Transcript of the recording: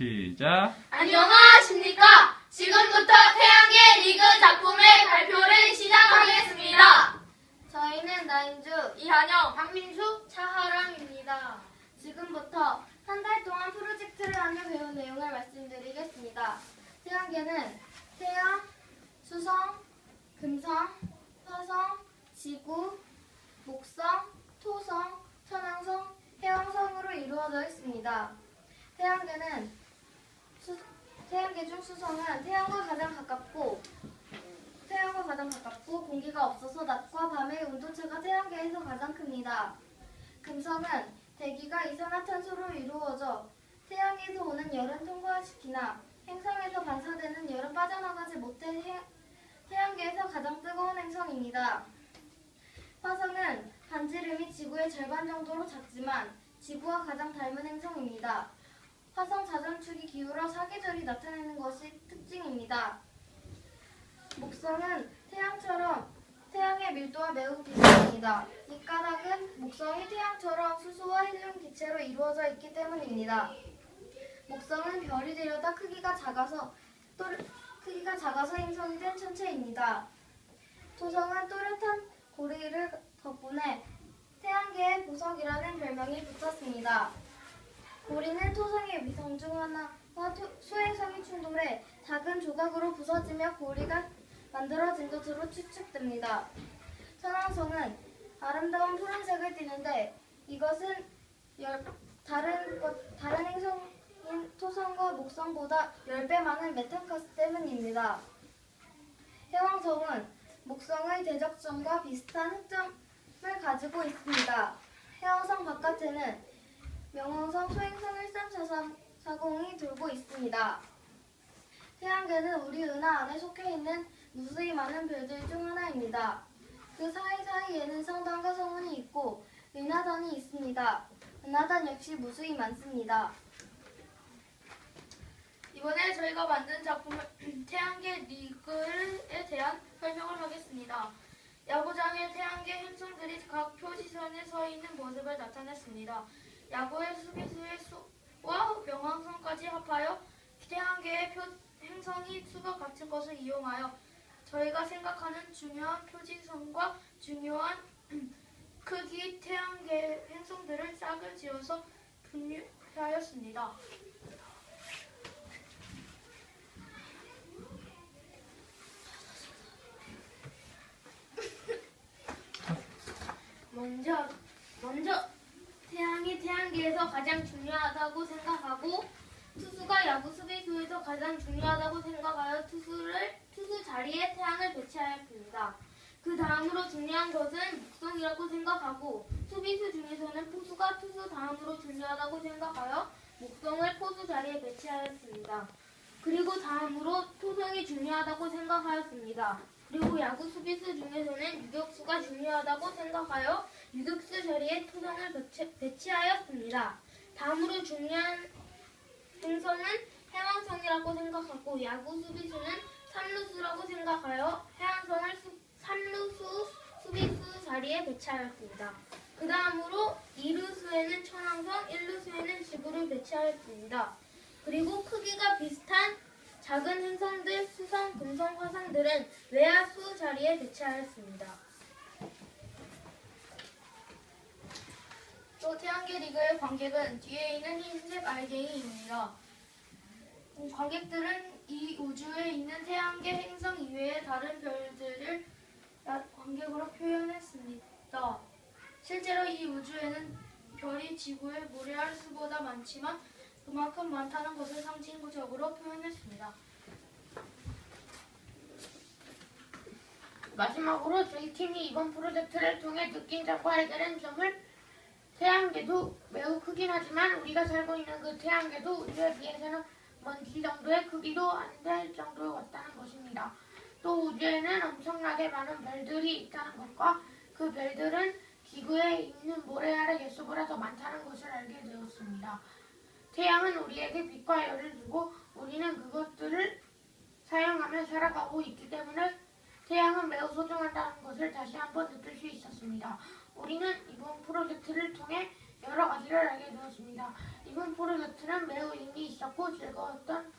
시작. 안녕하십니까. 지금부터 태양계 리그 작품의 발표를 시작하겠습니다. 저희는 나인주, 이한영, 박민수, 차하랑입니다. 지금부터 한 달 동안 프로젝트를 하며 배운 내용을 말씀드리겠습니다. 태양계는 태양, 수성, 금성, 화성, 지구, 목성, 토성, 천왕성, 해왕성으로 이루어져 있습니다. 태양계는 수- 태양계 중 수성은 태양과 가장 가깝고 태양과 가장 가깝고 공기가 없어서 낮과 밤의 온도차가 태양계에서 가장 큽니다. 금성은 대기가 이산화탄소로 이루어져 태양에서 오는 열은 통과시키나 행성에서 반사되는 열은 빠져나가지 못해 해- 태양계에서 가장 뜨거운 행성입니다. 화성은 반지름이 지구의 절반 정도로 작지만 지구와 가장 닮은 행성입니다. 화성 자전축이 기울어 사계절이 나타나는 것이 특징입니다. 목성은 태양처럼 태양의 밀도와 매우 비슷합니다. 밑가닥은 목성이 태양처럼 수소와 헬륨 기체로 이루어져 있기 때문입니다. 목성은 별이 되려다 크기가 작아서 또, 크기가 작아서 행성이 된 천체입니다. 토성은 또렷한 고리를 덕분에 태양계의 보석이라는 별명이 붙었습니다. 고리는 토성의 위성 중 하나와 토- 수행성이 충돌해 작은 조각으로 부서지며 고리가 만들어진 것으로 추측됩니다. 천왕성은 아름다운 푸른색을 띠는데 이것은 열- 다른 것- 다른 행성인 토성과 목성보다 10배 많은 메탄가스 때문입니다. 해왕성은 목성의 대적점과 비슷한 흑점을 가지고 있습니다. 해왕성 바깥에는 명왕성, 소행성 1340이 돌고 있습니다. 태양계는 우리 은하 안에 속해 있는 무수히 많은 별들 중 하나입니다. 그 사이사이에는 성단과 성운이 있고 은하단이 있습니다. 은하단 역시 무수히 많습니다. 이번에 저희가 만든 작품은 태양계 리그에 대한 설명을 하겠습니다. 야구장에 태양계 행성들이 각 표지선에 서 있는 모습을 나타냈습니다. 야구의 수비수의 수와 명왕성까지 합하여 태양계의 표, 행성이 수가 같은 것을 이용하여 저희가 생각하는 중요한 표지선과 중요한 크기 태양계 행성들을 짝을 지어서 분류하였습니다. 먼저 먼저 태양이 태양계에서 가장 중요하다고 생각하고 투수가 야구 수비수에서 가장 중요하다고 생각하여 투수를 투수 자리에 태양을 배치하였습니다. 그 다음으로 중요한 것은 목성이라고 생각하고 수비수 중에서는 포수가 투수 다음으로 중요하다고 생각하여 목성을 포수 자리에 배치하였습니다. 그리고 다음으로 토성이 중요하다고 생각하였습니다. 그리고 야구 수비수 중에서는 유격수가 중요하다고 생각하여 유격수 자리에 토성을 배치, 배치하였습니다. 다음으로 중요한 행성은 해왕성이라고 생각하고 야구 수비수는 삼루수라고 생각하여 해왕성을 수, 삼루수 수비수 자리에 배치하였습니다. 그 다음으로 2루수에는 천왕성, 1루수에는 지구를 배치하였습니다. 그리고 크기가 비슷한 작은 행성들 수성, 금성, 화성들은 외야수 자리에 배치하였습니다. 또 태양계 리그의 관객은 뒤에 있는 흰색 알갱이입니다. 음, 관객들은 이 우주에 있는 태양계 행성 이외의 다른 별들을 야- 관객으로 표현했습니다. 실제로 이 우주에는 별이 지구의 모래알 수보다 많지만 그만큼 많다는 것을 상징적으로 표현했습니다. 마지막으로 저희 팀이 이번 프로젝트를 통해 느낀 점과 된 점을 태양계도 매우 크긴 하지만 우리가 살고 있는 그 태양계도 우리에 비해서는 먼지 정도의 크기도 안 될 정도였다는 것입니다. 또 우주에는 엄청나게 많은 별들이 있다는 것과 그 별들은 지구에 있는 모래알의 개수보다 더 많다는 것을 알게 되었습니다. 태양은 우리에게 빛과 열을 주고 우리는 그것들을 사용하며 살아가고 있기 때문에 태양은 매우 소중하다는 것을 다시 한번 느낄 수 있었습니다. 우리는 이번 프로젝트를 통해 여러 가지를 알게 되었습니다. 이번 프로젝트는 매우 의미 있었고 즐거웠던